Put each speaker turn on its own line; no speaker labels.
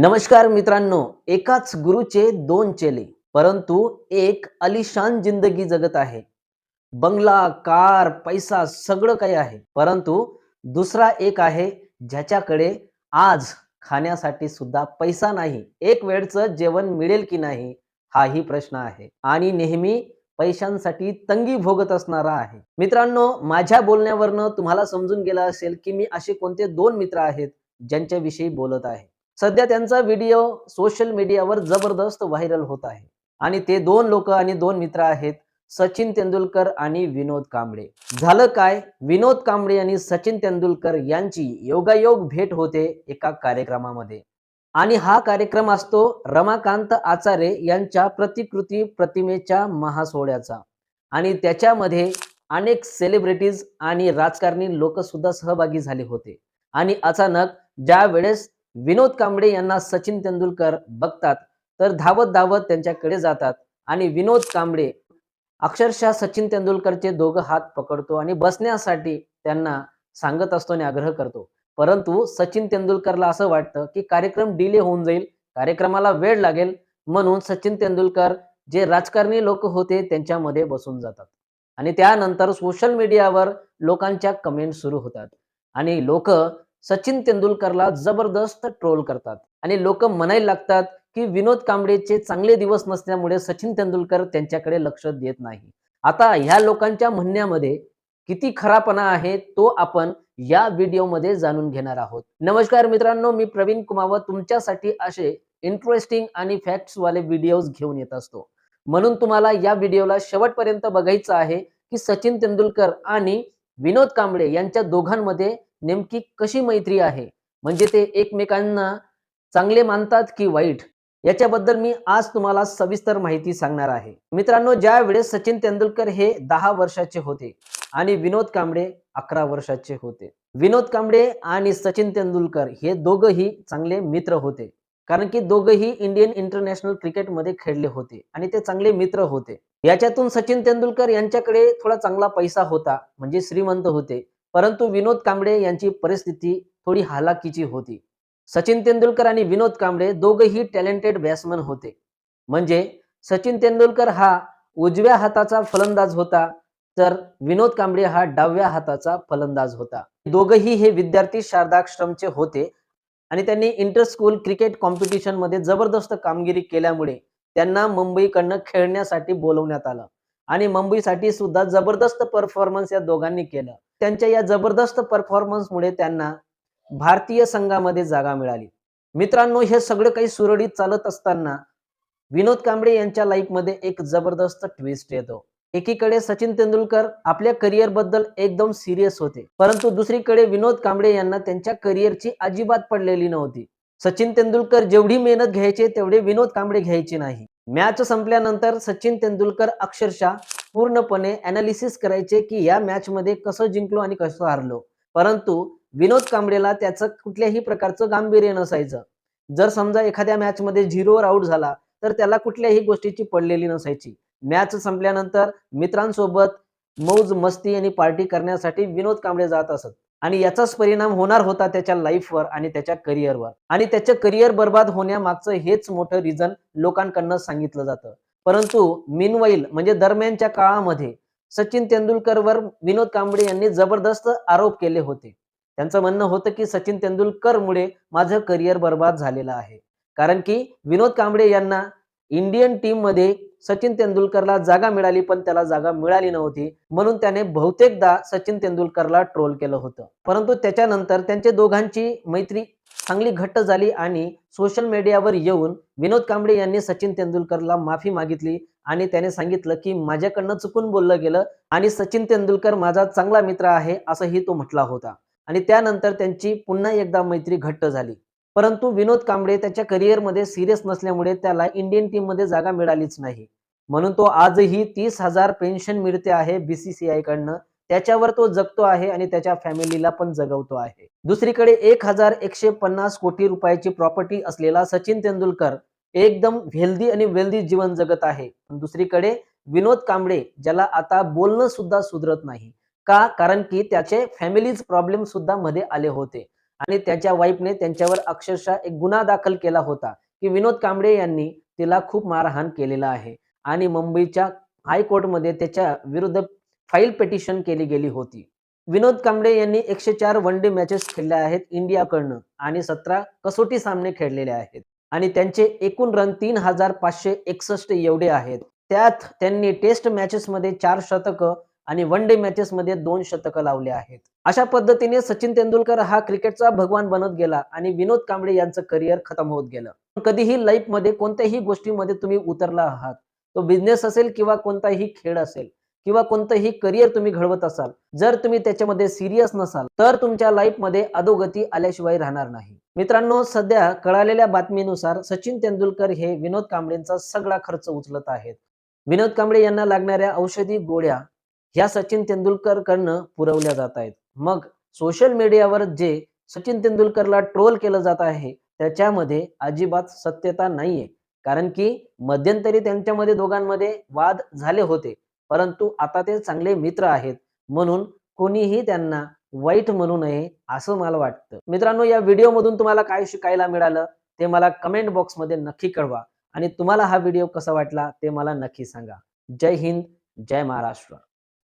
नमस्कार मित्रांनो एकाच गुरुचे दोन चेले परंतु एक अलिशान जिंदगी जगत आहे. बंगला कार पैसा सगळं काही आहे परंतु दुसरा एक आहे ज्याच्याकडे आज खाण्यासाठी सुद्धा पैसा नाही. एक वेळचं जेवण मिळेल की नाही हाही प्रश्न आहे. आणि नेहमी पैशांसाठी तंगी भोगत असणारा आहे. मित्रांनो माझ्या बोलण्यावरनं तुम्हाला समजून गेलं असेल की मी असे कोणते दोन मित्र आहेत ज्यांच्याविषयी बोलत आहे. सध्या त्यांचा व्हिडिओ सोशल मीडियावर जबरदस्त व्हायरल होत आहे. आणि ते दोन लोक आणि दोन मित्र आहेत सचिन तेंडुलकर आणि विनोद कांबळे. झालं काय? विनोद कांबळे आणि सचिन तेंडुलकर यांची योगायोग भेट होते एका कार्यक्रमामध्ये. आणि हा कार्यक्रम असतो रमाकांत आचारे यांच्या प्रतिकृती प्रतिमेच्या महासोहळ्याचा आणि त्याच्यामध्ये अनेक सेलिब्रिटीज आणि राजकारणी लोक सुद्धा सहभागी झाले होते. आणि अचानक ज्या वेळेस विनोद कांबळे यांना सचिन तेंडुलकर बघतात तर धावत धावत त्यांच्याकडे जातात आणि विनोद कांबळे अक्षरशः सचिन तेंडुलकरचे दोघं हात पकडतो आणि बसण्यासाठी त्यांना सांगत असतो आणि आग्रह करतो. परंतु सचिन तेंडुलकरला असं वाटतं की कार्यक्रम डिले होऊन जाईल कार्यक्रमाला वेळ लागेल म्हणून सचिन तेंडुलकर जे राजकारणी लोक होते त्यांच्यामध्ये बसून जातात. आणि त्यानंतर सोशल मीडियावर लोकांच्या कमेंट सुरू होतात. आणि लोक सचिन तेंडुलकरला जबरदस्त ट्रोल करतात. आणि लोक म्हणायला लागतात की विनोद कांबळेचे चांगले दिवस नसल्यामुळे सचिन तेंडुलकर त्यांच्याकडे लक्ष देत नाही. आता ह्या लोकांच्या म्हणण्यामध्ये किती खरापणा आहे तो आपण या व्हिडिओमध्ये जाणून घेणार आहोत. नमस्कार मित्रांनो मी प्रवीण कुमावत. तुमच्यासाठी असे इंटरेस्टिंग आणि फॅक्ट्स वाले व्हिडिओज घेऊन येत असतो. म्हणून तुम्हाला या व्हिडिओला शेवटपर्यंत बघायचं आहे की सचिन तेंडुलकर आणि विनोद कांबळे यांच्या दोघांमध्ये नेमकी कशी मैत्री आहे? म्हणजे ते एकमेकांना चांगले मानतात की वाईट? याच्याबद्दल मी आज तुम्हाला सविस्तर माहिती सांगणार आहे. मित्रांनो ज्या वेळेस सचिन तेंडुलकर हे दहा वर्षाचे होते आणि विनोद कांबळे अकरा वर्षाचे होते. विनोद कांबळे आणि सचिन तेंडुलकर हे दोघंही चांगले मित्र होते. कारण की दोघंही इंडियन इंटरनॅशनल क्रिकेटमध्ये खेळले होते आणि ते चांगले मित्र होते. याच्यातून सचिन तेंडुलकर यांच्याकडे थोडा चांगला पैसा होता म्हणजे श्रीमंत होते. परंतु विनोद कांबळे यांची परिस्थिती थोडी हालाकीची होती. सचिन तेंडुलकर आणि विनोद कांबळे दोघेही टॅलेंटेड बॅट्समन होते. म्हणजे सचिन तेंडुलकर हा उजव्या हाताचा फलंदाज होता तर विनोद कांबळे हा डाव्या हाताचा फलंदाज होता. दोघही हे विद्यार्थी शारदाश्रमचे होते आणि त्यांनी इंटर स्कूल क्रिकेट कॉम्पिटिशनमध्ये जबरदस्त कामगिरी केल्यामुळे त्यांना मुंबईकडनं खेळण्यासाठी बोलवण्यात आलं. आणि मुंबईसाठी सुद्धा जबरदस्त परफॉर्मन्स या दोघांनी केलं. त्यांच्या या जबरदस्त परफॉर्मन्समुळे त्यांना भारतीय संघामध्ये जागा मिळाली. मित्रांनो हे सगळं काही सुरळीत चालत असताना विनोद कांबळे यांच्या लाईफमध्ये एक जबरदस्त ट्विस्ट येतो. एकीकडे सचिन तेंडुलकर आपल्या करिअरबद्दल एकदम सिरियस होते. परंतु दुसरीकडे विनोद कांबळे यांना त्यांच्या करिअरची अजिबात पडलेली नव्हती. सचिन तेंडुलकर जेवढी मेहनत घ्यायचे तेवढे विनोद कांबळे घ्यायचे नाही. मॅच संपल्यानंतर सचिन तेंडुलकर अक्षरशः पूर्णपणे अनालिसिस करायचे की या मॅच मध्ये कसं जिंकलो आणि कसं हारलो. परंतु विनोद कांबळेला त्याचं कुठल्याही प्रकारचं गांभीर्य नसायचं. जर समजा एखाद्या मॅच मध्ये झिरोवर आउट झाला तर त्याला कुठल्याही गोष्टीची पडलेली नसायची. मॅच संपल्यानंतर मित्रांसोबत मौज मस्ती आणि पार्टी करण्यासाठी विनोद कांबळे जात असत. आणि याचाच परिणाम होणार होता त्याच्या लाईफवर आणि त्याच्या करिअरवर आणि त्याचं करिअर बर्बाद होण्यामागचं हेच मोठं रिझन लोकांकडनं सांगितलं जातं. परंतु मिनवाईल म्हणजे दरम्यानच्या काळामध्ये सचिन तेंडुलकरवर विनोद कांबळे यांनी जबरदस्त आरोप केले होते. त्यांचं म्हणणं होतं की सचिन तेंडुलकरमुळे माझं करिअर बर्बाद झालेलं आहे. कारण की विनोद कांबळे यांना इंडियन टीममध्ये सचिन तेंडुलकरला जागा मिळाली पण त्याला जागा मिळाली नव्हती. म्हणून त्याने बहुतेकदा सचिन तेंडुलकरला ट्रोल केलं होतं. परंतु त्याच्यानंतर त्यांच्या दोघांची मैत्री चांगली घट्ट झाली आणि सोशल मीडियावर येऊन विनोद कांबळे यांनी सचिन तेंडुलकरला माफी मागितली आणि त्याने सांगितलं की माझ्याकडनं चुकून बोललं गेलं आणि सचिन तेंडुलकर माझा चांगला मित्र आहे असंही तो म्हटला होता. आणि त्यानंतर त्यांची पुन्हा एकदा मैत्री घट्ट झाली. परंतु विनोद कांबळे त्याच्या करिअरमध्ये सिरियस नसल्यामुळे त्याला इंडियन टीममध्ये जागा मिळालीच नाही. म्हणून तो आजही तीस हजार पेन्शन मिळते आहे बीसीसीआय कडनं. त्याच्यावर तो जगतो आहे आणि त्याच्या फॅमिलीला पण जगवतो आहे. दुसरीकडे एक हजार एकशे पन्नास कोटी रुपयाची प्रॉपर्टी असलेला सचिन तेंडुलकर एकदम हेल्दी आणि वेल्दी जीवन जगत आहे. पण दुसरीकडे विनोद कांबळे ज्याला आता बोलणं सुद्धा सुधरत नाही. का? कारण की त्याचे फॅमिलीज प्रॉब्लेम सुद्धा मध्ये आले होते. आणि त्याच्या वाईफने त्यांच्यावर अक्षरशः एक गुन्हा दाखल केला होता की विनोद कांबळे यांनी तिला खूप मारहाण केलेला आहे. आणि मुंबईच्या हायकोर्टमध्ये त्याच्या विरुद्ध फाईल पिटिशन केली गेली होती. विनोद कांबळे यांनी एकशे चार वन डे मॅचेस खेळल्या आहेत इंडियाकडनं आणि सतरा कसोटी सामने खेळलेले आहेत. आणि त्यांचे एकूण रन तीन हजार पाचशे एकसष्ट एवढे आहेत. त्यात त्यांनी टेस्ट मॅचेस मध्ये चार शतकं आणि वन डे मॅचेस मध्ये दोन शतकं लावले आहेत. अशा पद्धतीने सचिन तेंडुलकर हा क्रिकेटचा भगवान बनत गेला आणि विनोद कांबळे यांचं करिअर खतम होत गेलं. कधीही लाईफमध्ये कोणत्याही गोष्टीमध्ये तुम्ही उतरला आहात तो बिझनेस असेल किंवा कोणताही खेळ असेल किंवा कोणतंही करिअर तुम्ही घडवत असाल जर तुम्ही त्याच्यामध्ये सिरियस नसाल तर तुमच्या लाईफमध्ये अधोगती आल्याशिवाय राहणार नाही. मित्रांनो सध्या कळालेल्या बातमीनुसार सचिन तेंडुलकर हे विनोद कांबळेंचा सगळा खर्च उचलत आहेत. विनोद कांबळे यांना लागणाऱ्या औषधी गोळ्या ह्या सचिन तेंडुलकर कडनं पुरवल्या जात आहेत. मग सोशल मीडियावर जे सचिन तेंडुलकरला ट्रोल केलं जात आहे त्याच्यामध्ये अजिबात सत्यता नाहीये. कारण की मध्यंतरी त्यांच्यामध्ये दोघांमध्ये वाद झाले होते. परंतु आता ते चांगले मित्र आहेत. म्हणून कोणीही त्यांना वाईट म्हणू नये असं मला वाटतं. मित्रांनो या व्हिडिओमधून तुम्हाला काय शिकायला मिळालं ते मला कमेंट बॉक्समध्ये नक्की कळवा. आणि तुम्हाला हा व्हिडिओ कसा वाटला ते मला नक्की सांगा. जय हिंद जय महाराष्ट्र.